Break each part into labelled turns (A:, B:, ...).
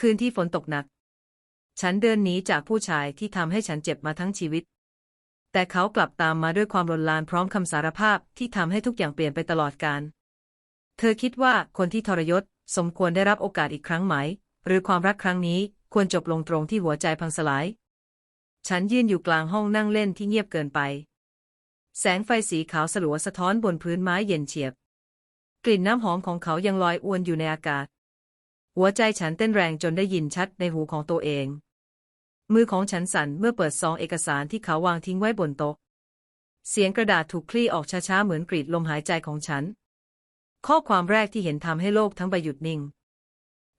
A: คืนที่ฝนตกหนัก ฉันเดินหนีจากผู้ชายที่ทำให้ฉันเจ็บมาทั้งชีวิต แต่เขากลับตามมาด้วยความรนลานพร้อมคำสารภาพที่ทำให้ทุกอย่างเปลี่ยนไปตลอดกาลเธอคิดว่าคนที่ทรยศ สมควรได้รับโอกาสอีกครั้งไหม หรือความรักครั้งนี้ควรจบลงตรงที่หัวใจพังสลาย ฉันยืนอยู่กลางห้องนั่งเล่นที่เงียบเกินไป แสงไฟสีขาวสลัวสะท้อนบนพื้นไม้เย็นเฉียบ กลิ่นน้ำหอมของเขายังลอยอวนอยู่ในอากาศ หัวใจฉันเต้นแรงจนได้ยินชัดในหูของตัวเอง มือของฉันสั่นเมื่อเปิดซองเอกสารที่เขาวางทิ้งไว้บนโต๊ะ เสียงกระดาษถูกคลี่ออกช้าๆเหมือนกรีดลมหายใจของฉัน ข้อความแรกที่เห็นทำให้โลกทั้งใบหยุดนิ่ง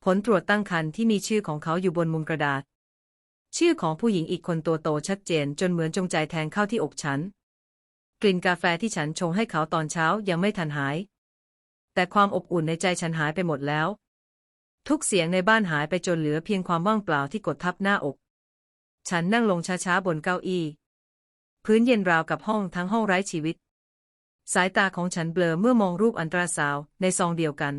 A: ผลตรวจตั้งครรภ์ที่มีชื่อของเขาอยู่บนมุมกระดาษ ชื่อของผู้หญิงอีกคนตัวโตชัดเจนจนเหมือนจงใจแทงเข้าที่อกฉัน กลิ่นกาแฟที่ฉันชงให้เขาตอนเช้ายังไม่ทันหาย แต่ความอบอุ่นในใจฉันหายไปหมดแล้ว ทุกเสียงในบ้านหายไปจนเหลือเพียงความว่างเปล่าที่กดทับหน้าอก ฉันนั่งลงช้าๆบนเก้าอี้ พื้นเย็นราวกับห้องทั้งห้องไร้ชีวิต สายตาของฉันเบลอเมื่อมองรูปอันตราซาวในซองเดียวกัน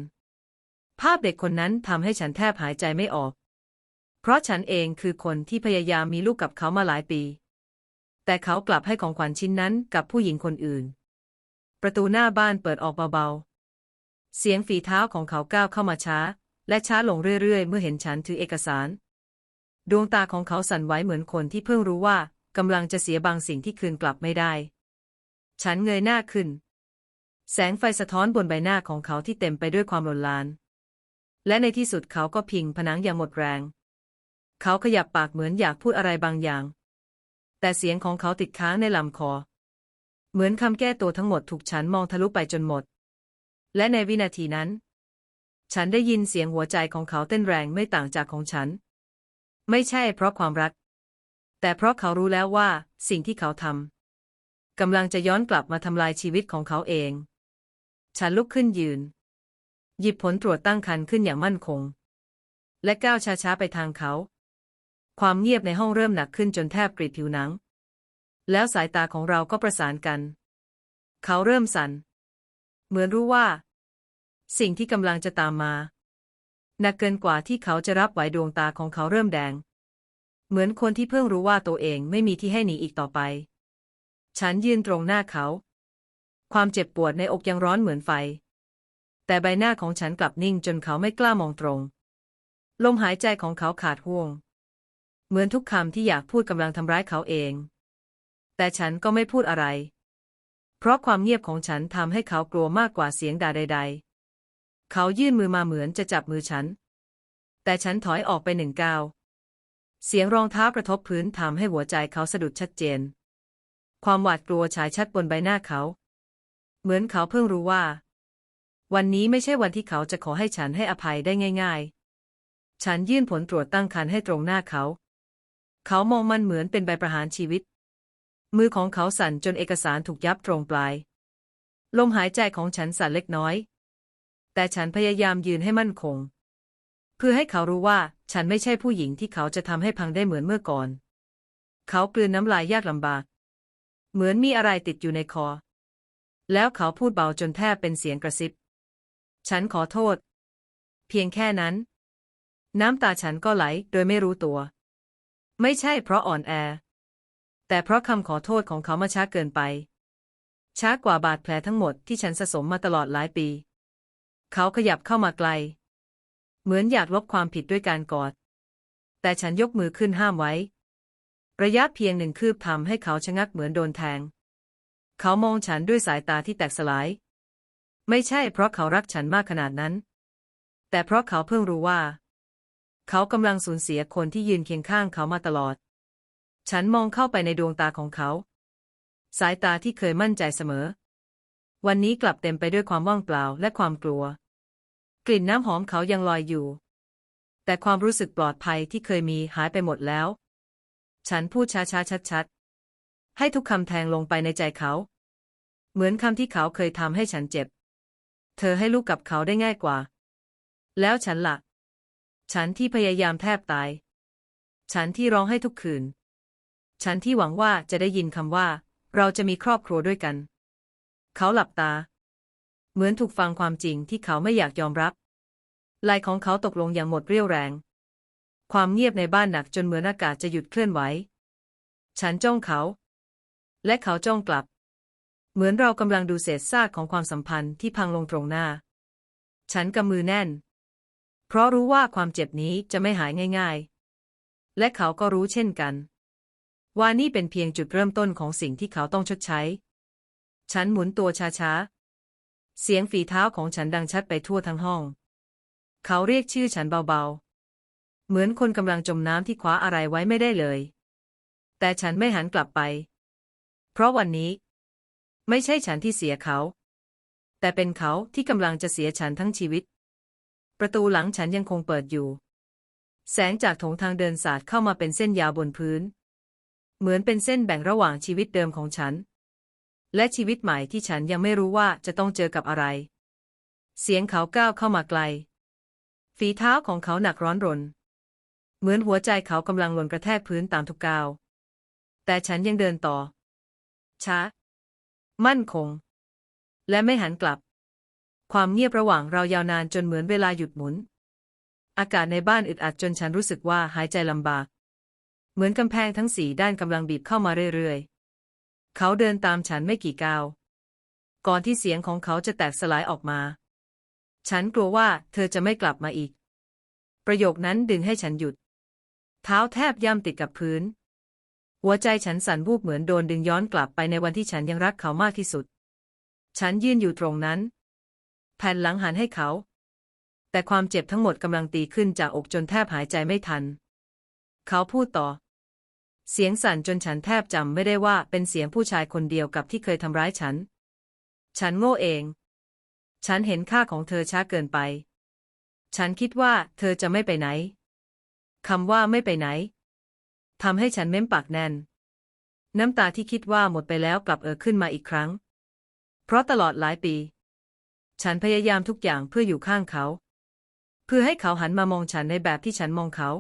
A: ภาพเด็กคนนั้นทำให้ฉันแทบหายใจไม่ออก เพราะฉันเองคือคนที่พยายามมีลูกกับเขามาหลายปี แต่เขากลับให้ของขวัญชิ้นนั้นกับผู้หญิงคนอื่น ประตูหน้าบ้านเปิดออกเบาๆ เสียงฝีเท้าของเขาก้าวเข้ามาช้า และช้าลงเรื่อยๆ เมื่อเห็นฉันถือเอกสาร ดวงตาของเขาสั่นไหวเหมือนคนที่เพิ่งรู้ว่ากำลังจะเสียบางสิ่งที่คืนกลับไม่ได้ ฉันเงยหน้าขึ้น แสงไฟสะท้อนบนใบหน้าของเขาที่เต็มไปด้วยความรนลาน และในที่สุดเขาก็พิงผนังอย่างหมดแรง เขาขยับปากเหมือนอยากพูดอะไรบางอย่าง แต่เสียงของเขาติดค้างในลำคอ เหมือนคำแก้ตัวทั้งหมดถูกฉันมองทะลุไปจนหมด และในวินาทีนั้น ฉันได้ยินเสียงหัวใจของเขาเต้นแรงไม่ต่างจากของฉัน ไม่ใช่เพราะความรัก แต่เพราะเขารู้แล้วว่า สิ่งที่เขาทำกำลังจะย้อนกลับมาทำลายชีวิตของเขาเอง ฉันลุกขึ้นยืน หยิบผลตรวจตั้งครรภ์ขึ้นอย่างมั่นคง และก้าวช้าๆไปทางเขา ความเงียบในห้องเริ่มหนักขึ้นจนแทบกรีดผิวหนัง แล้วสายตาของเราก็ประสานกัน เขาเริ่มสัน่นเหมือนรู้ว่า สิ่งที่กำลังจะตามมาหนักเกินกว่าที่เขาจะรับไหวดวงตาของเขาเริ่มแดง เหมือนคนที่เพิ่งรู้ว่าตัวเองไม่มีที่ให้หนีอีกต่อไป ฉันยืนตรงหน้าเขา ความเจ็บปวดในอกยังร้อนเหมือนไฟ แต่ใบหน้าของฉันกลับนิ่งจนเขาไม่กล้ามองตรง ลมหายใจของเขาขาดห่วง เหมือนทุกคำที่อยากพูดกำลังทำร้ายเขาเอง แต่ฉันก็ไม่พูดอะไร เพราะความเงียบของฉันทำให้เขากลัวมากกว่าเสียงด่าใด ๆ เขายื่นมือมาเหมือนจะจับมือฉัน แต่ฉันถอยออกไปหนึ่งก้าว เสียงรองเท้ากระทบพื้นทำให้หัวใจเขาสะดุดชัดเจน ความหวาดกลัวฉายชัดบนใบหน้าเขา เหมือนเขาเพิ่งรู้ว่า วันนี้ไม่ใช่วันที่เขาจะขอให้ฉันให้อภัยได้ง่าย ๆ ฉันยื่นผลตรวจตั้งครรภ์ให้ตรงหน้าเขา เขามองมันเหมือนเป็นใบประหารชีวิต มือของเขาสั่นจนเอกสารถูกยับตรงปลาย ลมหายใจของฉันสั่นเล็กน้อย แต่ฉันพยายามยืนให้มั่นคง เพื่อให้เขารู้ว่าฉันไม่ใช่ผู้หญิงที่เขาจะทำให้พังได้เหมือนเมื่อก่อน เขากลืนน้ำลายยากลำบาก เหมือนมีอะไรติดอยู่ในคอ แล้วเขาพูดเบาจนแทบเป็นเสียงกระซิบ ฉันขอโทษ เพียงแค่นั้น น้ำตาฉันก็ไหลโดยไม่รู้ตัว ไม่ใช่เพราะอ่อนแอ แต่เพราะคำขอโทษของเขามาช้าเกินไปช้ากว่าบาดแผลทั้งหมดที่ฉันสะสมมาตลอดหลายปี เขาขยับเข้ามาไกล เหมือนอยากลบความผิดด้วยการกอด แต่ฉันยกมือขึ้นห้ามไว้ ระยะเพียงหนึ่งคืบทำให้เขาชะงักเหมือนโดนแทง เขามองฉันด้วยสายตาที่แตกสลาย ไม่ใช่เพราะเขารักฉันมากขนาดนั้น แต่เพราะเขาเพิ่งรู้ว่า เขากำลังสูญเสียคนที่ยืนเคียงข้างเขามาตลอด ฉันมองเข้าไปในดวงตาของเขา สายตาที่เคยมั่นใจเสมอ วันนี้กลับเต็มไปด้วยความว่างเปล่าและความกลัว กลิ่นน้ำหอมเขายังลอยอยู่ แต่ความรู้สึกปลอดภัยที่เคยมีหายไปหมดแล้ว ฉันพูดช้าๆชัดๆ ให้ทุกคำแทงลงไปในใจเขา เหมือนคำที่เขาเคยทำให้ฉันเจ็บ เธอให้ลูกกับเขาได้ง่ายกว่า แล้วฉันละ่ะ ฉันที่พยายามแทบตาย ฉันที่ร้องให้ทุกคืน ฉันที่หวังว่าจะได้ยินคำว่า เราจะมีครอบครัวด้วยกัน เขาหลับตา เหมือนถูกฟังความจริงที่เขาไม่อยากยอมรับไหลของเขาตกลงอย่างหมดเรี่ยวแรง ความเงียบในบ้านหนักจนเหมือนอากาศจะหยุดเคลื่อนไหว ฉันจ้องเขา และเขาจ้องกลับ เหมือนเรากำลังดูเศษซากของความสัมพันธ์ที่พังลงตรงหน้า ฉันกำมือแน่น เพราะรู้ว่าความเจ็บนี้จะไม่หายง่าย ๆ และเขาก็รู้เช่นกัน ว่านี่เป็นเพียงจุดเริ่มต้นของสิ่งที่เขาต้องชดใช้ ฉันหมุนตัวช้าๆ เสียงฝีเท้าของฉันดังชัดไปทั่วทั้งห้อง เขาเรียกชื่อฉันเบาๆ เหมือนคนกำลังจมน้ำที่คว้าอะไรไว้ไม่ได้เลย แต่ฉันไม่หันกลับไป เพราะวันนี้ ไม่ใช่ฉันที่เสียเขา แต่เป็นเขาที่กำลังจะเสียฉันทั้งชีวิต ประตูหลังฉันยังคงเปิดอยู่ แสงจากโถงทางเดินสาดเข้ามาเป็นเส้นยาวบนพื้น เหมือนเป็นเส้นแบ่งระหว่างชีวิตเดิมของฉัน และชีวิตใหม่ที่ฉันยังไม่รู้ว่าจะต้องเจอกับอะไร เสียงเขาก้าวเข้ามาไกล ฝีเท้าของเขาหนักร้อนรน เหมือนหัวใจเขากำลังหล่นกระแทกพื้นตามทุกก้าว แต่ฉันยังเดินต่อ ช้า มั่นคง และไม่หันกลับ ความเงียบระหว่างเรายาวนานจนเหมือนเวลาหยุดหมุน อากาศในบ้านอึดอัดจนฉันรู้สึกว่าหายใจลำบาก เหมือนกำแพงทั้งสี่ด้านกำลังบีบเข้ามาเรื่อยๆ เขาเดินตามฉันไม่กี่ก้าว ก่อนที่เสียงของเขาจะแตกสลายออกมา ฉันกลัวว่าเธอจะไม่กลับมาอีก ประโยคนั้นดึงให้ฉันหยุด เท้าแทบย่ำติดกับพื้น หัวใจฉันสั่นวูบเหมือนโดนดึงย้อนกลับไปในวันที่ฉันยังรักเขามากที่สุด ฉันยืนอยู่ตรงนั้น แผ่นหลังหันให้เขา แต่ความเจ็บทั้งหมดกำลังตีขึ้นจากอกจนแทบหายใจไม่ทัน เขาพูดต่อ เสียงสั่นจนฉันแทบจำไม่ได้ว่าเป็นเสียงผู้ชายคนเดียวกับที่เคยทำร้ายฉัน ฉันโง่เอง ฉันเห็นค่าของเธอช้าเกินไป ฉันคิดว่าเธอจะไม่ไปไหน คำว่าไม่ไปไหนทำให้ฉันเม้มปากแน่น น้ำตาที่คิดว่าหมดไปแล้วกลับเอ่อขึ้นมาอีกครั้ง เพราะตลอดหลายปี ฉันพยายามทุกอย่างเพื่ออยู่ข้างเขา เพื่อให้เขาหันมามองฉันในแบบที่ฉันมองเขา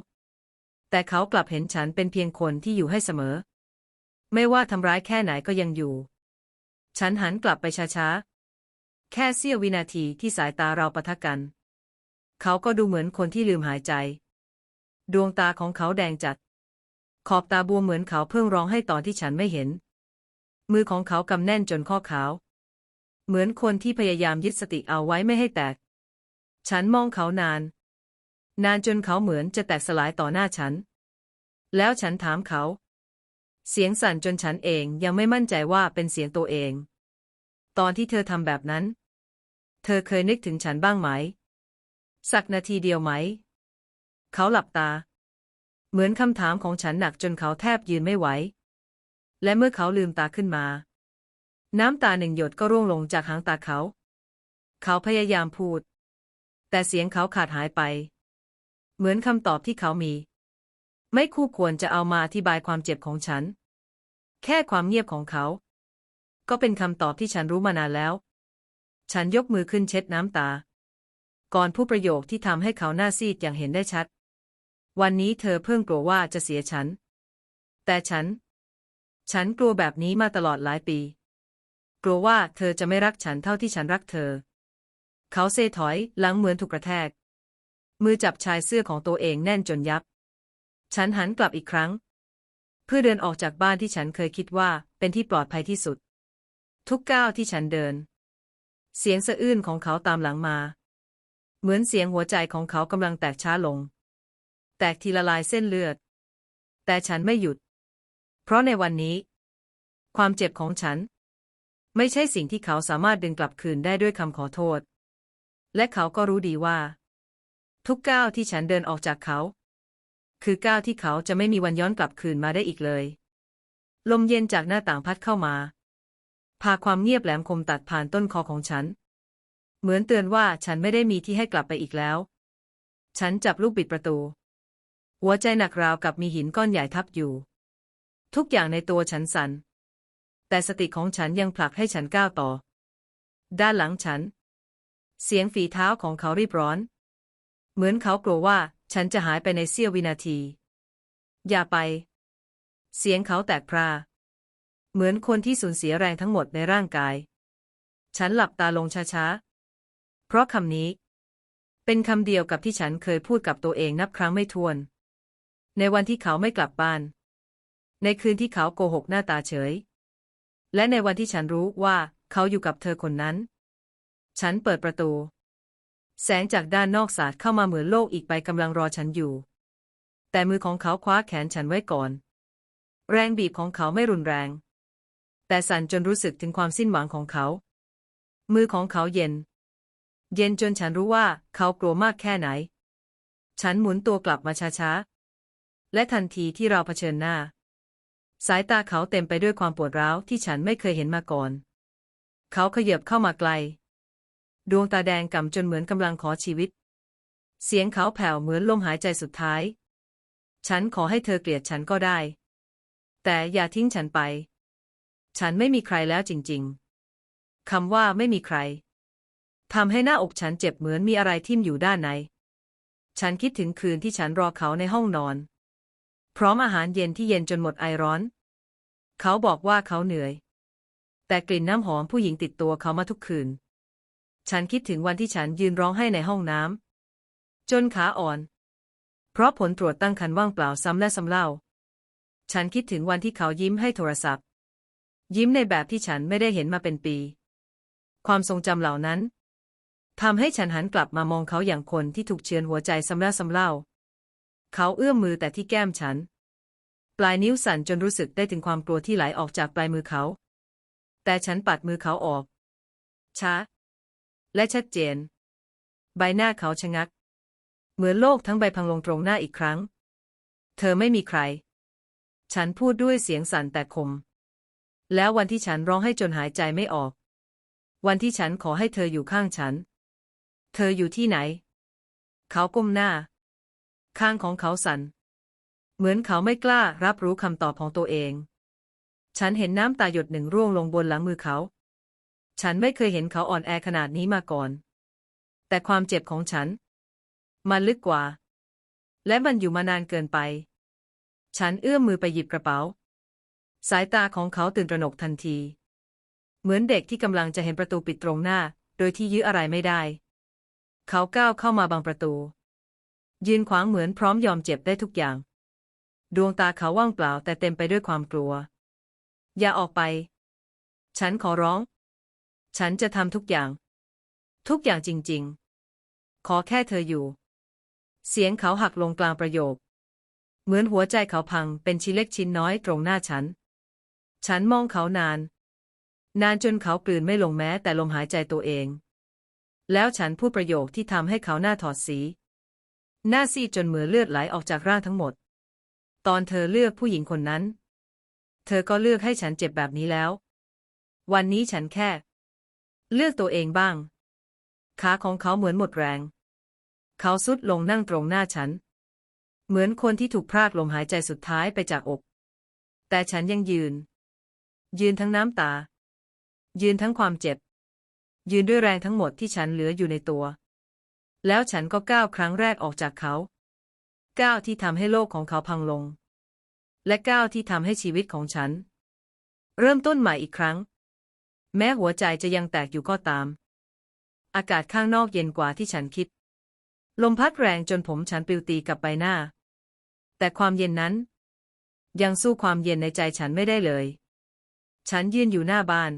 A: แต่เขากลับเห็นฉันเป็นเพียงคนที่อยู่ให้เสมอ ไม่ว่าทำร้ายแค่ไหนก็ยังอยู่ ฉันหันกลับไปช้าๆ แค่เสี้ยววินาทีที่สายตาเราปะทะกัน เขาก็ดูเหมือนคนที่ลืมหายใจ ดวงตาของเขาแดงจัด ขอบตาบวมเหมือนเขาเพิ่งร้องให้ตอนที่ฉันไม่เห็น มือของเขากำแน่นจนข้อขาว เหมือนคนที่พยายามยึดสติเอาไว้ไม่ให้แตก ฉันมองเขานาน นานจนเขาเหมือนจะแตกสลายต่อหน้าฉัน แล้วฉันถามเขา เสียงสั่นจนฉันเองยังไม่มั่นใจว่าเป็นเสียงตัวเอง ตอนที่เธอทำแบบนั้น เธอเคยนึกถึงฉันบ้างไหม สักนาทีเดียวไหม เขาหลับตา เหมือนคำถามของฉันหนักจนเขาแทบยืนไม่ไหว และเมื่อเขาลืมตาขึ้นมา น้ำตาหนึ่งหยดก็ร่วงลงจากหางตาเขา เขาพยายามพูด แต่เสียงเขาขาดหายไป เหมือนคำตอบที่เขามี ไม่คู่ควรจะเอามาอธิบายความเจ็บของฉัน แค่ความเงียบของเขา ก็เป็นคำตอบที่ฉันรู้มานานแล้ว ฉันยกมือขึ้นเช็ดน้ำตา ก่อนผู้ประโยคที่ทำให้เขาหน้าซีดอย่างเห็นได้ชัด วันนี้เธอเพิ่งกลัวว่าจะเสียฉัน แต่ฉัน ฉันกลัวแบบนี้มาตลอดหลายปี กลัวว่าเธอจะไม่รักฉันเท่าที่ฉันรักเธอ เขาเซถอยหลังเหมือนถูกกระแทก มือจับชายเสื้อของตัวเองแน่นจนยับ ฉันหันกลับอีกครั้ง เพื่อเดินออกจากบ้านที่ฉันเคยคิดว่าเป็นที่ปลอดภัยที่สุด ทุกก้าวที่ฉันเดิน เสียงสะอื้นของเขาตามหลังมา เหมือนเสียงหัวใจของเขากำลังแตกช้าลง แตกทีละลายเส้นเลือด แต่ฉันไม่หยุด เพราะในวันนี้ ความเจ็บของฉัน ไม่ใช่สิ่งที่เขาสามารถดึงกลับคืนได้ด้วยคำขอโทษ และเขาก็รู้ดีว่า ทุกก้าวที่ฉันเดินออกจากเขา คือก้าวที่เขาจะไม่มีวันย้อนกลับคืนมาได้อีกเลย ลมเย็นจากหน้าต่างพัดเข้ามา พาความเงียบแหลมคมตัดผ่านต้นคอของฉัน เหมือนเตือนว่าฉันไม่ได้มีที่ให้กลับไปอีกแล้ว ฉันจับลูกบิดประตู หัวใจหนักราวกับมีหินก้อนใหญ่ทับอยู่ ทุกอย่างในตัวฉันสัน่นแต่สติของฉันยังผลักให้ฉันก้าวต่อ ด้านหลังฉัน เสียงฝีเท้าของเขารีบร้อน เหมือนเขากลัวว่าฉันจะหายไปในเสี้ยววินาที อย่าไป เสียงเขาแตกพรา เหมือนคนที่สูญเสียแรงทั้งหมดในร่างกาย ฉันหลับตาลงช้าๆ เพราะคำนี้ เป็นคำเดียวกับที่ฉันเคยพูดกับตัวเองนับครั้งไม่ถ้วน ในวันที่เขาไม่กลับบ้าน ในคืนที่เขาโกหกหน้าตาเฉย และในวันที่ฉันรู้ว่าเขาอยู่กับเธอคนนั้น ฉันเปิดประตู แสงจากด้านนอกสาดเข้ามาเหมือนโลกอีกใบกำลังรอฉันอยู่ แต่มือของเขาคว้าแขนฉันไว้ก่อน แรงบีบของเขาไม่รุนแรง แต่สั่นจนรู้สึกถึงความสิ้นหวังของเขา มือของเขาเย็น เย็นจนฉันรู้ว่าเขากลัวมากแค่ไหน ฉันหมุนตัวกลับมาช้าๆ และทันทีที่เราเผชิญหน้า สายตาเขาเต็มไปด้วยความปวดร้าวที่ฉันไม่เคยเห็นมาก่อน เขาเขยับเข้ามาไกล ดวงตาแดงก่ำจนเหมือนกำลังขอชีวิต เสียงเขาแผ่วเหมือนลมหายใจสุดท้าย ฉันขอให้เธอเกลียดฉันก็ได้ แต่อย่าทิ้งฉันไป ฉันไม่มีใครแล้วจริง ๆคำว่าไม่มีใครทำให้หน้าอกฉันเจ็บเหมือนมีอะไรทิ่มอยู่ด้านใน ฉันคิดถึงคืนที่ฉันรอเขาในห้องนอน พร้อมอาหารเย็นที่เย็นจนหมดไอร้อน เขาบอกว่าเขาเหนื่อย แต่กลิ่นน้ำหอมผู้หญิงติดตัวเขามาทุกคืน ฉันคิดถึงวันที่ฉันยืนร้องไห้ในห้องน้ำจนขาอ่อน เพราะผลตรวจตั้งครรภ์ว่างเปล่าซ้ำและซ้ำเล่า ฉันคิดถึงวันที่เขายิ้มให้โทรศัพท์ ยิ้มในแบบที่ฉันไม่ได้เห็นมาเป็นปี ความทรงจำเหล่านั้นทำให้ฉันหันกลับมามองเขาอย่างคนที่ถูกเชือนหัวใจซ้ำแล้วซ้ำเล่า เขาเอื้อมมือแต่ที่แก้มฉัน ปลายนิ้วสั่นจนรู้สึกได้ถึงความกลัวที่ไหลออกจากปลายมือเขา แต่ฉันปัดมือเขาออก ช้า และชัดเจน ใบหน้าเขาชะงัก เหมือนโลกทั้งใบพังลงตรงหน้าอีกครั้ง เธอไม่มีใคร ฉันพูดด้วยเสียงสั่นแต่คม แล้ววันที่ฉันร้องให้จนหายใจไม่ออก วันที่ฉันขอให้เธออยู่ข้างฉัน เธออยู่ที่ไหน เขาก้มหน้า ข้างของเขาสัน่น เหมือนเขาไม่กล้ารับรู้คำตอบของตัวเอง ฉันเห็นน้ำตาหยดหนึ่งร่วงลงบนหลังมือเขา ฉันไม่เคยเห็นเขาอ่อนแอขนาดนี้มาก่อน แต่ความเจ็บของฉัน มันลึกกว่า และมันอยู่มานานเกินไป ฉันเอื้อมมือไปหยิบกระเป๋า สายตาของเขาตื่นตระหนกทันที เหมือนเด็กที่กำลังจะเห็นประตูปิดตรงหน้า โดยที่ยื้ออะไรไม่ได้ เขาก้าวเข้ามาบังประตู ยืนขวางเหมือนพร้อมยอมเจ็บได้ทุกอย่าง ดวงตาเขาว่างเปล่าแต่เต็มไปด้วยความกลัว อย่าออกไป ฉันขอร้อง ฉันจะทำทุกอย่าง ทุกอย่างจริง ๆ ขอแค่เธออยู่ เสียงเขาหักลงกลางประโยค เหมือนหัวใจเขาพังเป็นชิ้นเล็กชิ้นน้อยตรงหน้าฉัน ฉันมองเขานาน นานจนเขากลืนไม่ลงแม้แต่ลมหายใจตัวเอง แล้วฉันพูดประโยคที่ทำให้เขาหน้าถอดสี หน้าซีดจนเหมือเลือดไหลออกจากร่างทั้งหมด ตอนเธอเลือกผู้หญิงคนนั้น เธอก็เลือกให้ฉันเจ็บแบบนี้แล้ววันนี้ฉันแค่ เลือกตัวเองบ้าง ขาของเขาเหมือนหมดแรง เขาสุดลงนั่งตรงหน้าฉัน เหมือนคนที่ถูกพรากลมหายใจสุดท้ายไปจากอก แต่ฉันยังยืน ยืนทั้งน้ำตา ยืนทั้งความเจ็บ ยืนด้วยแรงทั้งหมดที่ฉันเหลืออยู่ในตัว แล้วฉันก็ก้าวครั้งแรกออกจากเขาก้าวที่ทำให้โลกของเขาพังลง และก้าวที่ทำให้ชีวิตของฉัน เริ่มต้นใหม่อีกครั้ง แม้หัวใจจะยังแตกอยู่ก็ตาม อากาศข้างนอกเย็นกว่าที่ฉันคิด ลมพัดแรงจนผมฉันปลิวตีกับใบหน้า แต่ความเย็นนั้น ยังสู้ความเย็นในใจฉันไม่ได้เลย ฉันยืนอยู่หน้าบ้าน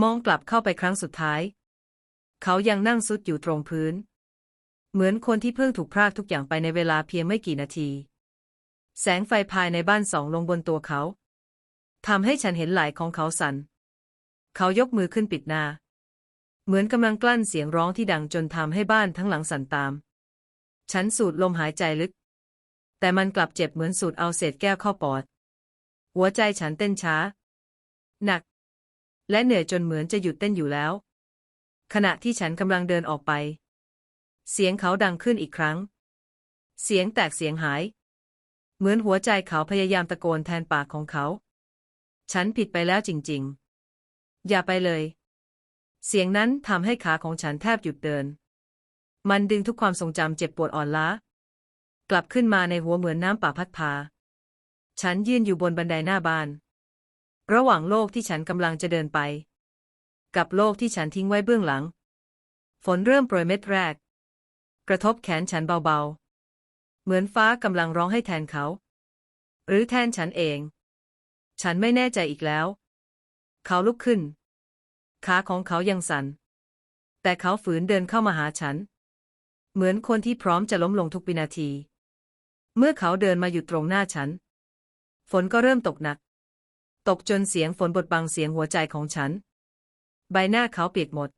A: มองกลับเข้าไปครั้งสุดท้าย เขายังนั่งซุดอยู่ตรงพื้น เหมือนคนที่เพิ่งถูกพรากทุกอย่างไปในเวลาเพียงไม่กี่นาที แสงไฟภายในบ้านส่องลงบนตัวเขาทำให้ฉันเห็นไหล่ของเขาสัน่น เขายกมือขึ้นปิดหน้า เหมือนกำลังกลั้นเสียงร้องที่ดังจนทำให้บ้านทั้งหลังสั่นตาม ฉันสูดลมหายใจลึก แต่มันกลับเจ็บเหมือนสูดเอาเศษแก้วเข้าปอด หัวใจฉันเต้นช้า หนัก และเหนื่อยจนเหมือนจะหยุดเต้นอยู่แล้ว ขณะที่ฉันกำลังเดินออกไป เสียงเขาดังขึ้นอีกครั้ง เสียงแตกเสียงหาย เหมือนหัวใจเขาพยายามตะโกนแทนปากของเขา ฉันผิดไปแล้วจริง ๆ อย่าไปเลย เสียงนั้นทำให้ขาของฉันแทบหยุดเดิน มันดึงทุกความทรงจำเจ็บปวดอ่อนล้า กลับขึ้นมาในหัวเหมือนน้ำป่าพัดพา ฉันยืนอยู่บนบันไดหน้าบ้าน ระหว่างโลกที่ฉันกำลังจะเดินไป กับโลกที่ฉันทิ้งไว้เบื้องหลัง ฝนเริ่มโปรยเม็ดแรก กระทบแขนฉันเบาๆ เหมือนฟ้ากำลังร้องให้แทนเขา หรือแทนฉันเอง ฉันไม่แน่ใจอีกแล้ว เขาลุกขึ้น ขาของเขายังสัน่น แต่เขาฝืนเดินเข้ามาหาฉัน เหมือนคนที่พร้อมจะล้มลงทุกวินาที เมื่อเขาเดินมาอยู่ตรงหน้าฉัน ฝนก็เริ่มตกหนัก ตกจนเสียงฝนบดบังเสียงหัวใจของฉัน ใบหน้าเขาเปียกหมด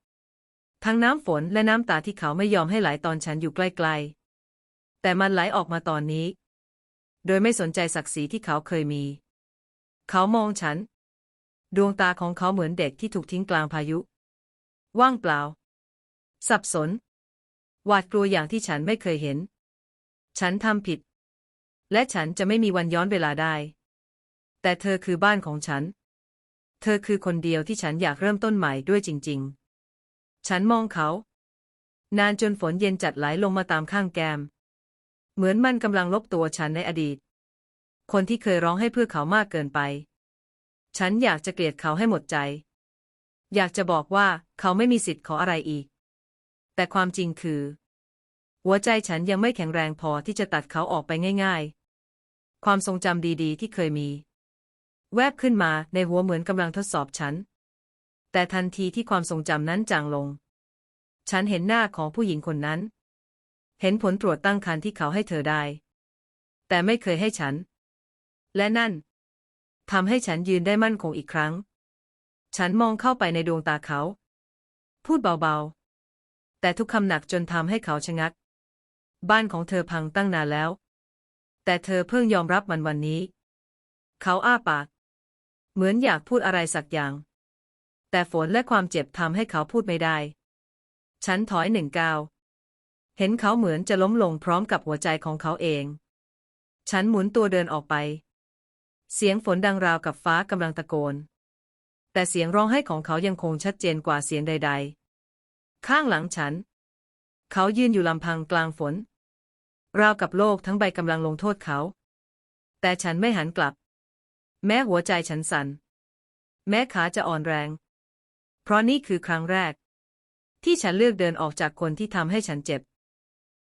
A: ทั้งน้ำฝนและน้ำตาที่เขาไม่ยอมให้ไหลตอนฉันอยู่ใกล้ๆ แต่มันไหลออกมาตอนนี้ โดยไม่สนใจศักดิ์ศรีที่เขาเคยมี เขามองฉัน ดวงตาของเขาเหมือนเด็กที่ถูกทิ้งกลางพายุ ว่างเปล่า สับสน หวาดกลัวอย่างที่ฉันไม่เคยเห็น ฉันทำผิด และฉันจะไม่มีวันย้อนเวลาได้ แต่เธอคือบ้านของฉัน เธอคือคนเดียวที่ฉันอยากเริ่มต้นใหม่ด้วยจริง ๆ ฉันมองเขา นานจนฝนเย็นจัดไหลลงมาตามข้างแกม เหมือนมันกำลังลบตัวฉันในอดีต คนที่เคยร้องให้เพื่อเขามากเกินไป ฉันอยากจะเกลียดเขาให้หมดใจ อยากจะบอกว่าเขาไม่มีสิทธิ์ขออะไรอีก แต่ความจริงคือ หัวใจฉันยังไม่แข็งแรงพอที่จะตัดเขาออกไปง่าย ๆ ความทรงจำดีๆ ที่เคยมี แวบขึ้นมาในหัวเหมือนกำลังทดสอบฉัน แต่ทันทีที่ความทรงจำนั้นจางลง ฉันเห็นหน้าของผู้หญิงคนนั้น เห็นผลตรวจตั้งครรภ์ที่เขาให้เธอได้ แต่ไม่เคยให้ฉัน และนั่น ทำให้ฉันยืนได้มั่นคงอีกครั้ง ฉันมองเข้าไปในดวงตาเขา พูดเบาๆ แต่ทุกคำหนักจนทำให้เขาชะงัก บ้านของเธอพังตั้งนานแล้ว แต่เธอเพิ่งยอมรับมันวันนี้ เขาอ้าปาก เหมือนอยากพูดอะไรสักอย่าง แต่ฝนและความเจ็บทำให้เขาพูดไม่ได้ ฉันถอยหนึ่งก้าวเห็นเขาเหมือนจะล้มลงพร้อมกับหัวใจของเขาเอง ฉันหมุนตัวเดินออกไป เสียงฝนดังราวกับฟ้ากำลังตะโกน แต่เสียงร้องไห้ของเขายังคงชัดเจนกว่าเสียงใด ๆ ข้างหลังฉัน เขายืนอยู่ลำพังกลางฝน ราวกับโลกทั้งใบกำลังลงโทษเขา แต่ฉันไม่หันกลับ แม้หัวใจฉันสัน่น แม้ขาจะอ่อนแรง เพราะนี่คือครั้งแรก ที่ฉันเลือกเดินออกจากคนที่ทำให้ฉันเจ็บ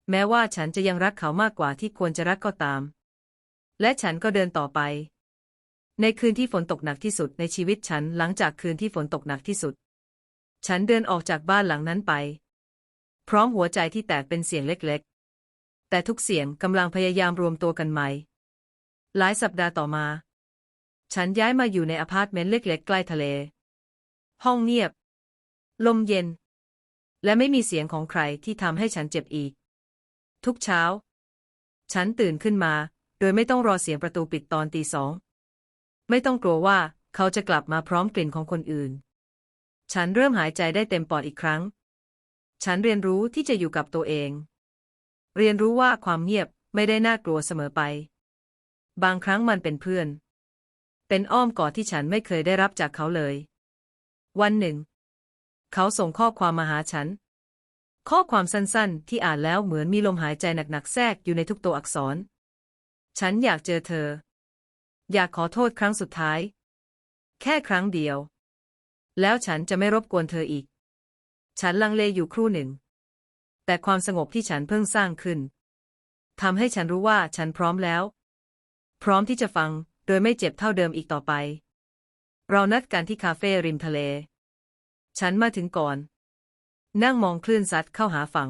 A: แม้ว่าฉันจะยังรักเขามากกว่าที่ควรจะรักก็ตาม และฉันก็เดินต่อไป ในคืนที่ฝนตกหนักที่สุดในชีวิตฉันหลังจากคืนที่ฝนตกหนักที่สุด ฉันเดินออกจากบ้านหลังนั้นไป พร้อมหัวใจที่แตกเป็นเสียงเล็กๆ แต่ทุกเสียงกำลังพยายามรวมตัวกันใหม่ หลายสัปดาห์ต่อมา ฉันย้ายมาอยู่ในอพาร์ตเมนต์เล็กๆ ใกล้ทะเล ห้องเงียบ ลมเย็น และไม่มีเสียงของใครที่ทำให้ฉันเจ็บอีก ทุกเช้า ฉันตื่นขึ้นมา โดยไม่ต้องรอเสียงประตูปิดตอนตีสอง ไม่ต้องกลัวว่าเขาจะกลับมาพร้อมกลิ่นของคนอื่น ฉันเริ่มหายใจได้เต็มปอดอีกครั้ง ฉันเรียนรู้ที่จะอยู่กับตัวเอง เรียนรู้ว่าความเงียบไม่ได้น่ากลัวเสมอไป บางครั้งมันเป็นเพื่อน เป็นอ้อมกอดที่ฉันไม่เคยได้รับจากเขาเลย วันหนึ่ง เขาส่งข้อความมาหาฉัน ข้อความสั้นๆ ที่อ่านแล้วเหมือนมีลมหายใจหนักๆแทรกอยู่ในทุกตัวอักษร ฉันอยากเจอเธอ อยากขอโทษครั้งสุดท้าย แค่ครั้งเดียว แล้วฉันจะไม่รบกวนเธออีก ฉันลังเลอยู่ครู่หนึ่ง แต่ความสงบที่ฉันเพิ่งสร้างขึ้นทำให้ฉันรู้ว่าฉันพร้อมแล้ว พร้อมที่จะฟังโดยไม่เจ็บเท่าเดิมอีกต่อไป เรานัดกันที่คาเฟ่ริมทะเล ฉันมาถึงก่อน นั่งมองคลื่นซัดเข้าหาฝั่ง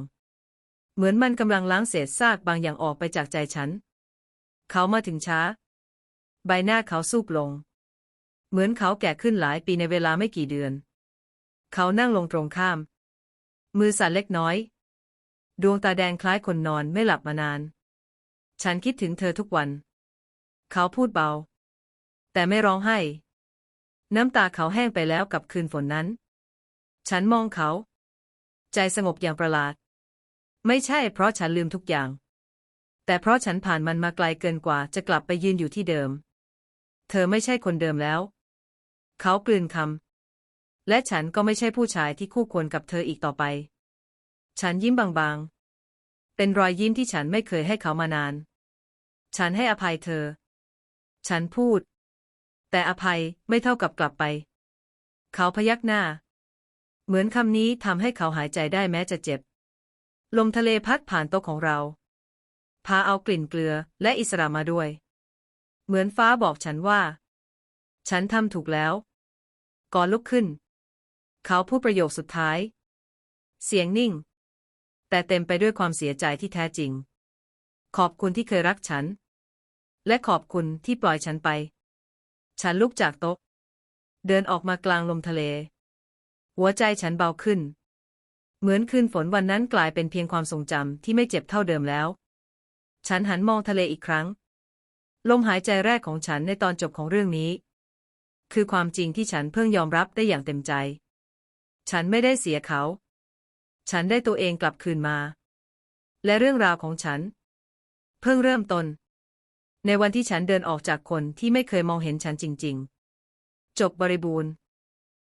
A: เหมือนมันกำลังล้างเศษซากบางอย่างออกไปจากใจฉัน เขามาถึงช้า ใบหน้าเขาซูบลง เหมือนเขาแก่ขึ้นหลายปีในเวลาไม่กี่เดือน เขานั่งลงตรงข้าม มือสั่นเล็กน้อย ดวงตาแดงคล้ายคนนอนไม่หลับมานาน ฉันคิดถึงเธอทุกวัน เขาพูดเบา แต่ไม่ร้องไห้ น้ำตาเขาแห้งไปแล้วกับคืนฝนนั้น ฉันมองเขา ใจสงบอย่างประหลาด ไม่ใช่เพราะฉันลืมทุกอย่างแต่เพราะฉันผ่านมันมาไกลเกินกว่าจะกลับไปยืนอยู่ที่เดิม เธอไม่ใช่คนเดิมแล้ว เขากลืนคำ และฉันก็ไม่ใช่ผู้ชายที่คู่ควรกับเธออีกต่อไป ฉันยิ้มบางๆ เป็นรอยยิ้มที่ฉันไม่เคยให้เขามานาน ฉันให้อภัยเธอ ฉันพูด แต่อภัยไม่เท่ากับกลับไป เขาพยักหน้า เหมือนคำนี้ทำให้เขาหายใจได้แม้จะเจ็บ ลมทะเลพัดผ่านโต๊ะของเรา พาเอากลิ่นเกลือและอิสระมาด้วย เหมือนฟ้าบอกฉันว่า ฉันทำถูกแล้ว ก่อนลุกขึ้น เขาพูดประโยคสุดท้าย เสียงนิ่ง แต่เต็มไปด้วยความเสียใจที่แท้จริง ขอบคุณที่เคยรักฉัน และขอบคุณที่ปล่อยฉันไป ฉันลุกจากโต๊ะ เดินออกมากลางลมทะเล หัวใจฉันเบาขึ้น เหมือนคืนฝนวันนั้นกลายเป็นเพียงความทรงจำที่ไม่เจ็บเท่าเดิมแล้ว ฉันหันมองทะเลอีกครั้ง ลมหายใจแรกของฉันในตอนจบของเรื่องนี้ คือความจริงที่ฉันเพิ่งยอมรับได้อย่างเต็มใจ ฉันไม่ได้เสียเขา ฉันได้ตัวเองกลับคืนมา และเรื่องราวของฉัน เพิ่งเริ่มต้น ในวันที่ฉันเดินออกจากคนที่ไม่เคยมองเห็นฉันจริง ๆ จบบริบูรณ์